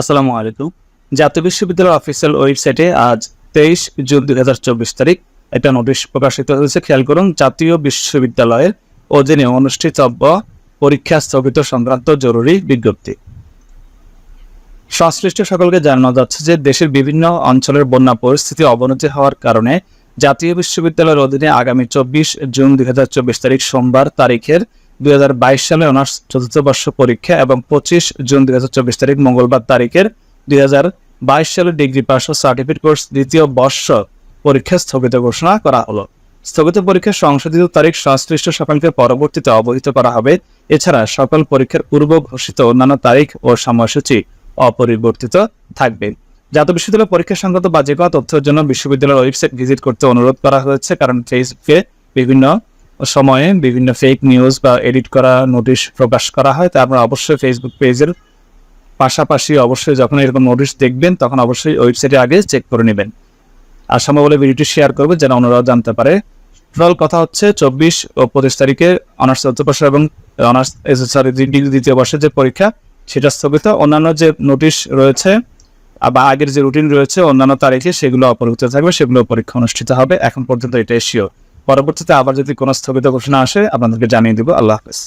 আসসালামু আলাইকুম। জাতীয় বিশ্ববিদ্যালয় অফিসিয়াল ওয়েবসাইটে আজ তেইশ জুন দুই হাজার চব্বিশ তারিখ একটা নোটিশ প্রকাশিত হয়েছে। খেয়াল করুন, জাতীয় বিশ্ববিদ্যালয়ের অধীনে অনুষ্ঠিতব্য পরীক্ষা স্থগিত সংক্রান্ত জরুরি বিজ্ঞপ্তি। সংশ্লিষ্ট সকলকে জানানো যাচ্ছে যে দেশের বিভিন্ন অঞ্চলের বন্যা পরিস্থিতি অবনতি হওয়ার কারণে জাতীয় বিশ্ববিদ্যালয়ের অধীনে আগামী চব্বিশ জুন দুই হাজার চব্বিশ তারিখ সোমবার তারিখের দুই হাজার বাইশ সালে অনার্স চতুর্থ বর্ষ পরীক্ষা এবং পঁচিশ জুন দুই হাজার চব্বিশ তারিখ মঙ্গলবার তারিখের দুই হাজার বাইশ সালে ডিগ্রি পাস ও সার্টিফিকেট কোর্স দ্বিতীয় বর্ষ পরীক্ষা স্থগিত ঘোষণা করা হলো। স্থগিত পরীক্ষার সংশোধিত তারিখ সংশ্লিষ্ট সকলকে পরবর্তীতে অবহিত করা হবে। এছাড়া সকল পরীক্ষার পূর্ব ঘোষিত অন্যান্য তারিখ ও সময়সূচি অপরিবর্তিত থাকবে। জাতীয় বিশ্ববিদ্যালয় পরীক্ষা সংক্রান্ত বা যে তথ্যের জন্য বিশ্ববিদ্যালয়ের ওয়েবসাইট ভিজিট করতে অনুরোধ করা হয়েছে, কারণ ফেসবুকে বিভিন্ন সময়ে বিভিন্ন ফেক নিউজ বা এডিট করা নোটিশ প্রকাশ করা হয়, তা আপনারা অবশ্যই ফেসবুক পেজের পাশাপাশি অবশ্যই যখন এরকম নোটিশ দেখবেন, তখন অবশ্যই ওয়েবসাইটে আগে চেক করে নেবেন। আর সম্ভব হলে ভিডিওটি শেয়ার করবে, যেন অন্যরাও জানতে পারে। টোটাল কথা হচ্ছে, চব্বিশ ও পঁচিশ তারিখে অনার্স চতুর্থ বর্ষ এবং অনার্স সরি ডিগ্রি দ্বিতীয় বর্ষের যে পরীক্ষা, সেটা স্থগিত। অন্যান্য যে নোটিশ রয়েছে বা আগের যে রুটিন রয়েছে, অন্যান্য তারিখে সেগুলো অপরিহিত থাকবে, সেগুলো পরীক্ষা অনুষ্ঠিত হবে। এখন পর্যন্ত এটাই শিওর পরবর্তীতে আবার যদি কোনো স্থগিত ঘোষণা আসে আপনাদেরকে জানিয়ে দেবো। আল্লাহ হাফেজ।